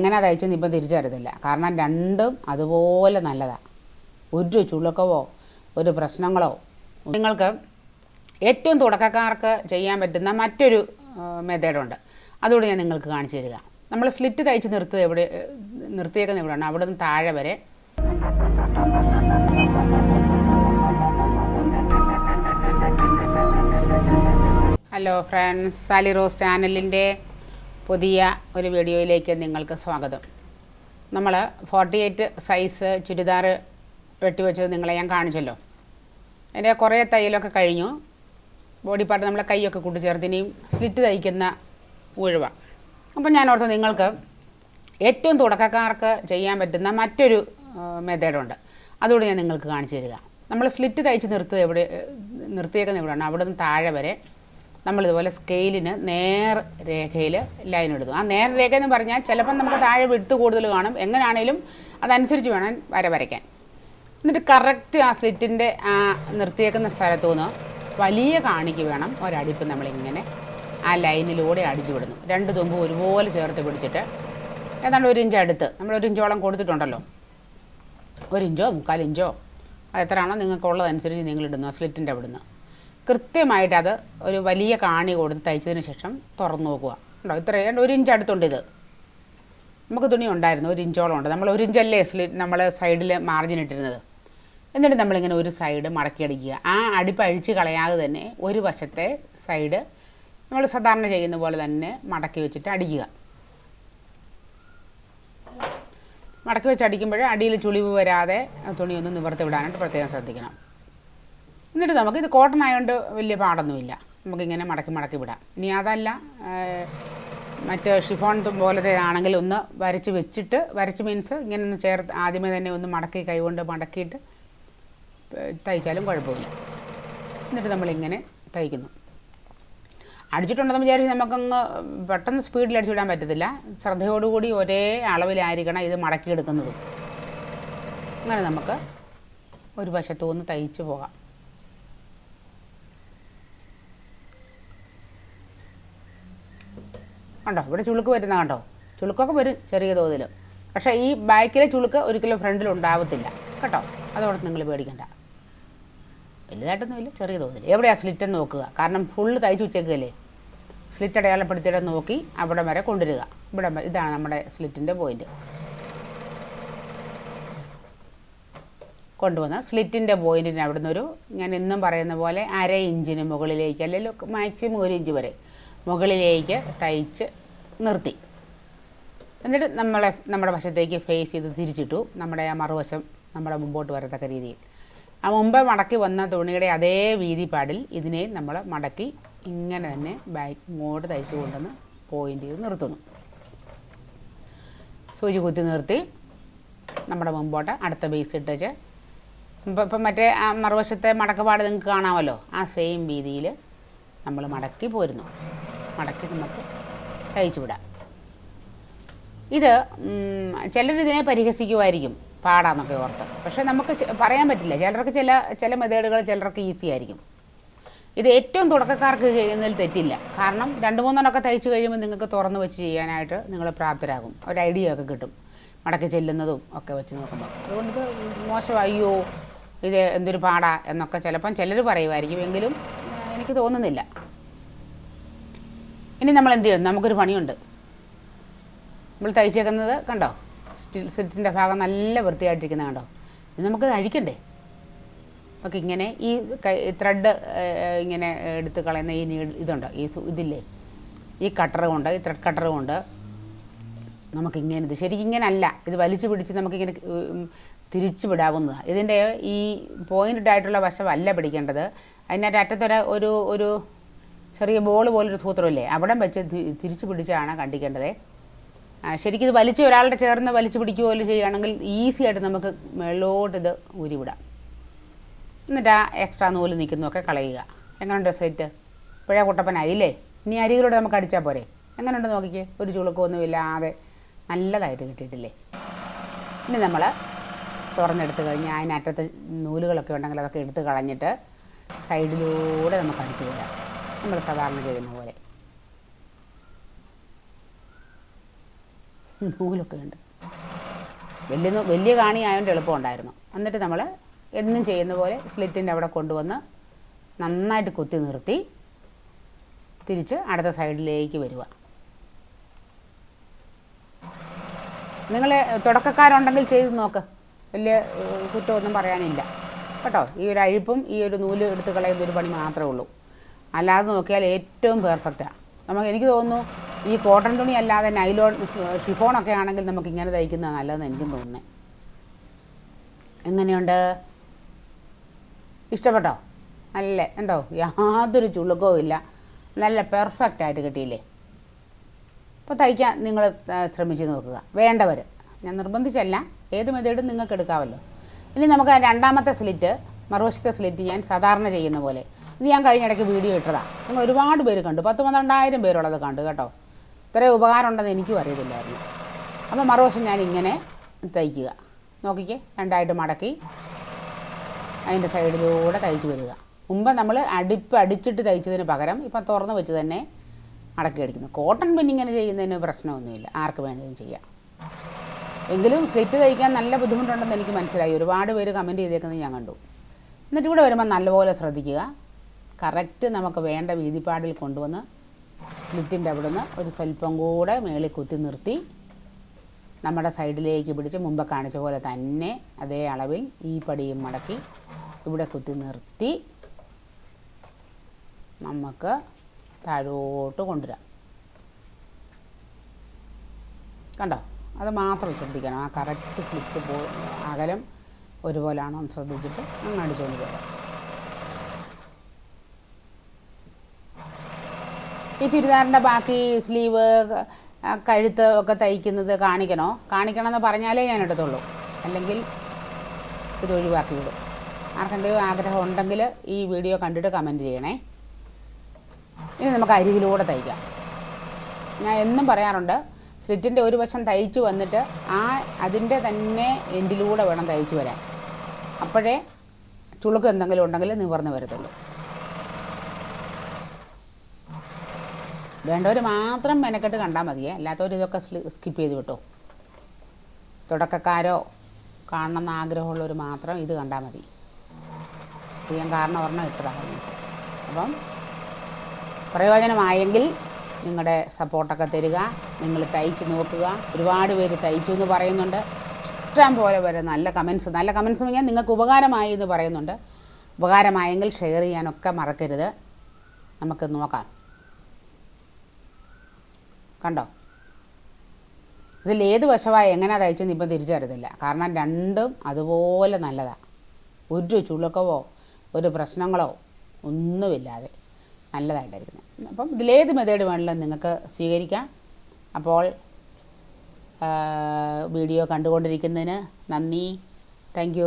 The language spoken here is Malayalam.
എങ്ങനെ തയ്ച്ചെന്ന് ഇപ്പം തിരിച്ചറിയത്തില്ല. കാരണം രണ്ടും അതുപോലെ നല്ലതാണ് ഒരു ചുളുക്കവോ ഒരു പ്രശ്നങ്ങളോ. നിങ്ങൾക്ക് ഏറ്റവും തുടക്കക്കാർക്ക് ചെയ്യാൻ പറ്റുന്ന മറ്റൊരു മെത്തേഡുണ്ട്. അതുകൂടി ഞാൻ നിങ്ങൾക്ക് കാണിച്ചു തരിക. നമ്മൾ സ്ലിറ്റ് തയ്ച്ച് നിർത്തുക എവിടെ നിർത്തിയേക്കുന്ന എവിടെയാണ്? അവിടെ നിന്ന് താഴെ വരെ. ഹലോ ഫ്രണ്ട്സ് സാലി റോസ് ചാനലിന്റെ പുതിയ ഒരു വീഡിയോയിലേക്ക് നിങ്ങൾക്ക് സ്വാഗതം. നമ്മൾ ഫോർട്ടി എയ്റ്റ് സൈസ് ചുരിദാർ വെട്ടിവെച്ചത് നിങ്ങളെ ഞാൻ കാണിച്ചല്ലോ. അതിന്റെ കുറേ തയ്യലൊക്കെ കഴിഞ്ഞു. ബോഡി പാർട്ട് നമ്മളെ കൈയൊക്കെ കൂട്ടിച്ചേർത്ത് ഇനിയും സ്ലിറ്റ് തയ്ക്കുന്ന ഉഴുവ. അപ്പം ഞാൻ ഓർത്ത് നിങ്ങൾക്ക് ഏറ്റവും തുടക്കക്കാർക്ക് ചെയ്യാൻ പറ്റുന്ന മറ്റൊരു മെത്തേഡുണ്ട്. അതുകൂടി ഞാൻ നിങ്ങൾക്ക് കാണിച്ചു തരിക. നമ്മൾ സ്ലിറ്റ് തയ്ച്ച് നിർത്തുക എവിടെ നിർത്തിയേക്കുന്ന എവിടെയാണ്? അവിടെ നിന്ന് താഴെ വരെ നമ്മളിതുപോലെ സ്കെയിലിന് നേർ രേഖയിൽ ലൈൻ ഇടുന്നു. ആ നേർ രേഖ എന്ന് പറഞ്ഞാൽ ചിലപ്പം നമുക്ക് താഴെ വിടുത്ത് കൂടുതൽ കാണും. എങ്ങനെയാണേലും അതനുസരിച്ച് വേണം വര വരയ്ക്കാൻ. എന്നിട്ട് കറക്റ്റ് ആ സ്ലിറ്റിന്റെ ആ നിർത്തിയേക്കുന്ന സ്ഥലത്തു നിന്ന് വലിയ കാണിക്ക് വേണം ഒരടിപ്പ് നമ്മളിങ്ങനെ ആ ലൈനിലൂടെ അടിച്ചു വിടുന്നു. രണ്ട് തുമ്പ് ഒരുപോലെ ചേർത്ത് പിടിച്ചിട്ട് ഏതാണ്ട് ഒരു ഇഞ്ച് അടുത്ത്. നമ്മൾ ഒരു ഇഞ്ചോളം കൊടുത്തിട്ടുണ്ടല്ലോ. ഒരു ഇഞ്ചോ മുക്കാൽ ഇഞ്ചോ അത് എത്രയാണോ നിങ്ങൾക്കുള്ളതനുസരിച്ച് നിങ്ങൾ ഇടുന്നു ആ സ്ലിറ്റിന്റെ അവിടുന്ന്. കൃത്യമായിട്ട് അത് ഒരു വലിയ കാണി കൊടുത്ത് തയ്ച്ചതിന് ശേഷം തുറന്നു നോക്കുക. ഉണ്ടോ ഇത്രയും ഒരു ഇഞ്ച് അടുത്തുണ്ട് ഇത്. നമുക്ക് തുണി ഉണ്ടായിരുന്നു. ഒരു ഇഞ്ചോളം ഉണ്ട്. നമ്മൾ ഒരു ഇഞ്ചല്ലേ സ്ലി നമ്മൾ സൈഡിൽ മാർജിൻ ഇട്ടിരുന്നത്. എന്നിട്ട് നമ്മളിങ്ങനെ ഒരു സൈഡ് മടക്കി അടിക്കുക. ആ അടിപ്പ് അഴിച്ച് കളയാതെ തന്നെ ഒരു വശത്തെ സൈഡ് നമ്മൾ സാധാരണ ചെയ്യുന്ന പോലെ തന്നെ മടക്കി വെച്ചിട്ട് അടിക്കുക. മടക്കി വെച്ച് അടിക്കുമ്പോൾ അടിയിൽ ചുളിവ് വരാതെ തുണി ഒന്ന് നിവർത്തി വിടാനായിട്ട് പ്രത്യേകം ശ്രദ്ധിക്കണം. എന്നിട്ട് നമുക്ക് ഇത് കോട്ടൺ ആയതുകൊണ്ട് വലിയ പാടൊന്നുമില്ല. നമുക്കിങ്ങനെ മടക്കി മടക്കി വിടാം. ഇനി അതല്ല മറ്റ് ഷിഫോൺ പോലത്തെ ആണെങ്കിൽ ഒന്ന് വരച്ച് വെച്ചിട്ട് വരച്ച് മീൻസ് ഇങ്ങനെ ഒന്ന് ചേർത്ത് ആദ്യമേ തന്നെ ഒന്ന് മടക്കി കൈകൊണ്ട് മടക്കിയിട്ട് തയ്ച്ചാലും കുഴപ്പമില്ല. എന്നിട്ട് നമ്മളിങ്ങനെ തയ്ക്കുന്നു. അടിച്ചിട്ടുണ്ടെന്ന് വിചാരിച്ച് നമുക്കങ്ങ് പെട്ടെന്ന് സ്പീഡിൽ അടിച്ചു വിടാൻ പറ്റത്തില്ല. ശ്രദ്ധയോടുകൂടി ഒരേ അളവിലായിരിക്കണം ഇത് മടക്കിയെടുക്കുന്നതും. അങ്ങനെ നമുക്ക് ഒരു വശത്തു നിന്ന് തയ്ച്ച് പോകാം. കണ്ടോ? ഇവിടെ ചുളുക്ക് വരുന്ന കണ്ടോ? ചുളുക്കൊക്കെ വരും ചെറിയ തോതിൽ പക്ഷേ ഈ ബാക്കിലെ ചുളുക്ക് ഒരിക്കലും ഫ്രണ്ടിൽ ഉണ്ടാവത്തില്ല. കേട്ടോ? അതോടെ നിങ്ങൾ പേടിക്കണ്ട. വലുതായിട്ടൊന്നുമില്ല ചെറിയ തോതിൽ എവിടെയാണ് സ്ലിറ്റ് നോക്കുക? കാരണം ഫുള്ള് തയ്ച്ച് ഉച്ചക്കല്ലേ സ്ലിറ്റ് അടയാളപ്പെടുത്തിയിട്ട് നോക്കി അവിടെ വരെ കൊണ്ടുവരിക. ഇവിടെ ഇതാണ് നമ്മുടെ സ്ലിറ്റിന്റെ പോയിന്റ് കൊണ്ടുവന്ന് സ്ലിറ്റിന്റെ പോയിന്റിന് അവിടുന്ന് ഒരു ഞാൻ എന്നും പറയുന്ന പോലെ അര ഇഞ്ചിന് മുകളിലേക്ക് അല്ലെങ്കിൽ മാക്സിമം ഒരു ഇഞ്ച് വരെ. മുകളിലേക്ക് തയ്ച്ച് നിർത്തി. എന്നിട്ട് നമ്മളെ നമ്മുടെ വശത്തേക്ക് ഫേസ് ചെയ്ത് തിരിച്ചിട്ടു. നമ്മുടെ ആ മറുവശം നമ്മുടെ മുമ്പോട്ട് വരത്തക്ക രീതിയിൽ. ആ മുമ്പ് മടക്കി വന്ന തുണിയുടെ അതേ വീതിപ്പാടിൽ ഇതിനെ നമ്മൾ മടക്കി ഇങ്ങനെ തന്നെ ബാക്ക് ഇങ്ങോട്ട് തയ്ച്ച് കൊണ്ടുവന്ന് പോയിന്റ് ചെയ്ത് നിർത്തുന്നു. സൂചി കുത്തി നിർത്തി. നമ്മുടെ മുമ്പോട്ട് അടുത്ത ബേസ് ഇട്ടേച്ച് ഇപ്പം ഇപ്പം മറ്റേ ആ മറുവശത്തെ മടക്കപ്പാട് നിങ്ങൾക്ക് കാണാമല്ലോ. ആ സെയിം രീതിയിൽ നമ്മൾ മടക്കി പോരുന്നു. മടക്കി നമുക്ക് തയ്ച്ചു വിടാം. ഇത് ചിലരിതിനെ പരിഹസിക്കുമായിരിക്കും പാടാന്നൊക്കെ ഓർത്ത്. പക്ഷേ നമുക്ക് പറയാൻ പറ്റില്ല. ചിലർക്ക് ചില ചില മെത്തേഡുകൾ ചിലർക്ക് ഈസി ആയിരിക്കും. ഇത് ഏറ്റവും തുടക്കക്കാർക്ക് ചെയ്യുന്നതിൽ തെറ്റില്ല. കാരണം രണ്ട് മൂന്നെണ്ണമൊക്കെ തയ്ച്ചു കഴിയുമ്പോൾ നിങ്ങൾക്ക് തുറന്നു വെച്ച് ചെയ്യാനായിട്ട് നിങ്ങൾ പ്രാപ്തരാകും. ഒരു ഐഡിയ ഒക്കെ കിട്ടും. മടക്കി ചെല്ലുന്നതും ഒക്കെ വെച്ച് നോക്കുമ്പോൾ. അതുകൊണ്ട് മോശം അയ്യോ ഇത് എന്തൊരു പാടാ എന്നൊക്കെ ചിലപ്പം ചിലർ പറയുമായിരിക്കും. എങ്കിലും എനിക്ക് തോന്നുന്നില്ല. ഇനി നമ്മൾ എന്ത് ചെയ്യും നമുക്കൊരു പണിയുണ്ട്. നമ്മൾ തയ്ച്ചേക്കുന്നത് കണ്ടോ? സ്റ്റിൽ സെറ്റിന്റെ ഭാഗം നല്ല വൃത്തിയായിട്ടിരിക്കുന്നത് കണ്ടോ? ഇത് നമുക്ക് അഴിക്കണ്ടേ? നമുക്ക് ഇങ്ങനെ ഈ ത്രെഡ് ഇങ്ങനെ എടുത്ത് കളയുന്ന ഈ നീഡ് ഇതുണ്ടോ? ഈ ഇതില്ലേ? ഈ കട്ടർ കൊണ്ട് ഈ ത്രെഡ് കട്ടർ കൊണ്ട് നമുക്കിങ്ങനെ ഇത് ശരിക്കും ഇങ്ങനെ അല്ല ഇത് വലിച്ചു പിടിച്ച് നമുക്കിങ്ങനെ തിരിച്ചു വിടാവുന്നതാണ് ഇതിന്റെ ഈ പോയിന്റ് ആയിട്ടുള്ള വശമല്ല പിടിക്കേണ്ടത്. അതിന്റെ അറ്റത്തൊരു ഒരു ഒരു ചെറിയ ബോൾ പോലൊരു സൂത്രമില്ലേ? അവിടെ വെച്ച് തിരിച്ചു പിടിച്ചാണ് കണ്ടിക്കേണ്ടത്. ശരിക്കും ഇത് വലിച്ച് ഒരാളുടെ ചേർന്ന് വലിച്ചു പിടിക്കുകയോ പോലെ ചെയ്യുകയാണെങ്കിൽ ഈസി ആയിട്ട് നമുക്ക് മേളോട്ട് ഇത് ഊരിവിടാം. എന്നിട്ട് ആ എക്സ്ട്രാ നൂൽ നിൽക്കുന്നതൊക്കെ കളയുക. എങ്ങനെയുണ്ട് സെറ്റ് പുഴ കുട്ടപ്പനായില്ലേ ഇനി അരികിലൂടെ നമുക്ക് അടിച്ചാൽ പോരെ. എങ്ങനെയുണ്ട് നോക്കിക്കേ? ഒരു ചുളുക്കമൊന്നും ഇല്ലാതെ നല്ലതായിട്ട് കിട്ടിയിട്ടില്ലേ? ഇനി നമ്മൾ തുറന്നെടുത്ത് കഴിഞ്ഞ് അതിനറ്റത്ത് നൂലുകളൊക്കെ ഉണ്ടെങ്കിൽ അതൊക്കെ എടുത്ത് കളഞ്ഞിട്ട് സൈഡിലൂടെ നമുക്ക് അടിച്ചു പോരാം നമ്മൾ സാധാരണ ചെയ്യുന്ന പോലെ. നൂലൊക്കെ ഉണ്ട്. വലിയ വലിയ കാണി ആയതുകൊണ്ട് എളുപ്പമുണ്ടായിരുന്നു. എന്നിട്ട് നമ്മൾ എന്നും ചെയ്യുന്ന പോലെ സ്ലിറ്റിന്റെ അവിടെ കൊണ്ടുവന്ന് നന്നായിട്ട് കുത്തി നിർത്തി തിരിച്ച് അടുത്ത സൈഡിലേക്ക് വരിക നിങ്ങൾ തുടക്കക്കാരുണ്ടെങ്കിൽ ചെയ്ത് നോക്ക്. വലിയ കുറ്റമൊന്നും പറയാനില്ല. കേട്ടോ? ഈ ഒരു അഴിപ്പും ഈ ഒരു നൂൽ എടുത്ത് കളയുന്ന ഒരു പണി മാത്രമേ ഉള്ളൂ. അല്ലാതെ നോക്കിയാൽ ഏറ്റവും പെർഫെക്റ്റാണ് നമുക്ക് എനിക്ക് തോന്നുന്നു ഈ കോട്ടൺ തുണി അല്ലാതെ നൈലോൺ ഷിഫോണൊക്കെ ആണെങ്കിൽ നമുക്ക് ഇങ്ങനെ തയ്ക്കുന്നത് നല്ലതെന്ന് എനിക്കും തോന്നുന്നത് എങ്ങനെയുണ്ട്? ഇഷ്ടപ്പെട്ടോ? നല്ല ഉണ്ടോ യാതൊരു ചുളുക്കവും ഇല്ല. നല്ല പെർഫെക്റ്റ് ആയിട്ട് കിട്ടിയില്ലേ? അപ്പോൾ തയ്ക്കാൻ നിങ്ങൾ ശ്രമിച്ച് നോക്കുക. വേണ്ടവർ ഞാൻ നിർബന്ധിച്ചല്ല. ഏത് മെതേഡും നിങ്ങൾക്ക് എടുക്കാമല്ലോ. ഇനി നമുക്ക് രണ്ടാമത്തെ സ്ലിറ്റ് മറുവശത്തെ സ്ലിറ്റ് ഞാൻ സാധാരണ ചെയ്യുന്ന പോലെ. ഇത് ഞാൻ കഴിഞ്ഞിടയ്ക്ക് വീഡിയോ ഇട്ടതാണ് നിങ്ങൾ ഒരുപാട് പേര് കണ്ടു. പത്ത് പന്ത്രണ്ടായിരം പേരുള്ളത് കണ്ടു കേട്ടോ. ഇത്രയും ഉപകാരം ഉണ്ടെന്ന് എനിക്കും അറിയത്തില്ലായിരുന്നു. അപ്പോൾ മറുവശം ഞാൻ ഇങ്ങനെ തയ്ക്കുക. നോക്കിക്കേ രണ്ടായിട്ട് മടക്കി അതിന്റെ സൈഡിലൂടെ തയ്ച്ച് വരിക. മുമ്പ് നമ്മൾ അടിപ്പ് അടിച്ചിട്ട് തയ്ച്ചതിന് പകരം ഇപ്പം തുറന്ന് വെച്ച് തന്നെ മടക്കി അടിക്കുന്നു. കോട്ടൺ പിന്നിങ്ങനെ ചെയ്യുന്നതിന് പ്രശ്നമൊന്നുമില്ല. ആർക്ക് വേണമെങ്കിലും ചെയ്യാം. എങ്കിലും സ്ലിറ്റ് തയ്ക്കാൻ നല്ല ബുദ്ധിമുട്ടുണ്ടെന്ന് എനിക്ക് മനസ്സിലായി. ഒരുപാട് പേര് കമന്റ് ചെയ്തേക്കുന്നത് ഞാൻ കണ്ടു. എന്നിട്ട് ഇവിടെ വരുമ്പോൾ നല്ലപോലെ ശ്രദ്ധിക്കുക. കറക്റ്റ് നമുക്ക് വേണ്ട വീതിപ്പാടിൽ കൊണ്ടുവന്ന് സ്ലിറ്റിന്റെ അവിടുന്ന് ഒരു സ്വല്പം കൂടെ മേളിൽ കുത്തി നിർത്തി നമ്മുടെ സൈഡിലേക്ക് പിടിച്ച് മുമ്പ് കാണിച്ച പോലെ തന്നെ അതേ അളവിൽ ഈ പടിയും മടക്കി ഇവിടെ കുത്തി നിർത്തി നമുക്ക് താഴോട്ട് കൊണ്ടുവരാം. കണ്ടോ? അത് മാത്രം ശ്രദ്ധിക്കണം. ആ കറക്റ്റ് സ്ലിപ്പ് പോ അകലം ഒരുപോലാണോ എന്ന് ശ്രദ്ധിച്ചിട്ട് അങ്ങ് അടിച്ചുകൊണ്ട് പോകാം. ഈ ചുരിദാറിന്റെ ബാക്കി സ്ലീവ് കഴുത്ത് ഒക്കെ തയ്ക്കുന്നത് കാണിക്കണോ? കാണിക്കണമെന്ന് പറഞ്ഞാലേ ഞാൻ എടുത്തുള്ളൂ അല്ലെങ്കിൽ ഇത് ഒഴിവാക്കി വിടും. ആർക്കെങ്കിലും ആഗ്രഹം ഉണ്ടെങ്കിൽ ഈ വീഡിയോ കണ്ടിട്ട് കമന്റ് ചെയ്യണേ. ഇനി നമുക്ക് അരികിലൂടെ തയ്ക്കാം. ഞാൻ എന്നും പറയാറുണ്ട് സ്ലിറ്റിന്റെ ഒരു വശം തയ്ച്ചു വന്നിട്ട് ആ അതിന്റെ തന്നെ എൻഡിലൂടെ വേണം തയ്ച്ചു വരാൻ. അപ്പോഴേ ചുളുക്ക് എന്തെങ്കിലും ഉണ്ടെങ്കിൽ നിവർന്ന് വരത്തുള്ളൂ. വേണ്ടവർ മാത്രം മെനക്കെട്ട് കണ്ടാൽ മതിയേ. അല്ലാത്തവർ ഇതൊക്കെ സ്കിപ്പ് ചെയ്ത് വിട്ടോ. തുടക്കക്കാരോ കാണണമെന്ന് ആഗ്രഹമുള്ളവർ മാത്രം ഇത് കണ്ടാൽ മതി. ഞാൻ കാരണം ഒരെണ്ണം ഇട്ടതാണ് മീൻസ് അപ്പം പ്രയോജനമായെങ്കിൽ നിങ്ങളുടെ സപ്പോർട്ടൊക്കെ തരിക നിങ്ങൾ തയ്ച്ച് നോക്കുക. ഒരുപാട് പേര് തയ്ച്ചു എന്ന് പറയുന്നുണ്ട്. ഇഷ്ടം പോലെ വരെ നല്ല കമൻസ് നല്ല കമൻസ് പറഞ്ഞാൽ നിങ്ങൾക്ക് ഉപകാരമായി എന്ന് പറയുന്നുണ്ട്. ഉപകാരമായെങ്കിൽ ഷെയർ ചെയ്യാനൊക്കെ മറക്കരുത്. നമുക്ക് നോക്കാം. കണ്ടോ? ഇതിൽ ഏത് വശമായി എങ്ങനെയാണ് തയ്ച്ചെന്ന് ഇപ്പം തിരിച്ചറിയത്തില്ല കാരണം രണ്ടും അതുപോലെ നല്ലതാണ് ഒരു ചുളുക്കവോ ഒരു പ്രശ്നങ്ങളോ ഒന്നുമില്ലാതെ നല്ലതായിട്ടായിരിക്കുന്നത് അപ്പം ഇതിലേത് മെത്തേഡ് വേണമെങ്കിലും നിങ്ങൾക്ക് സ്വീകരിക്കാം. അപ്പോൾ വീഡിയോ കണ്ടുകൊണ്ടിരിക്കുന്നതിന് നന്ദി. താങ്ക്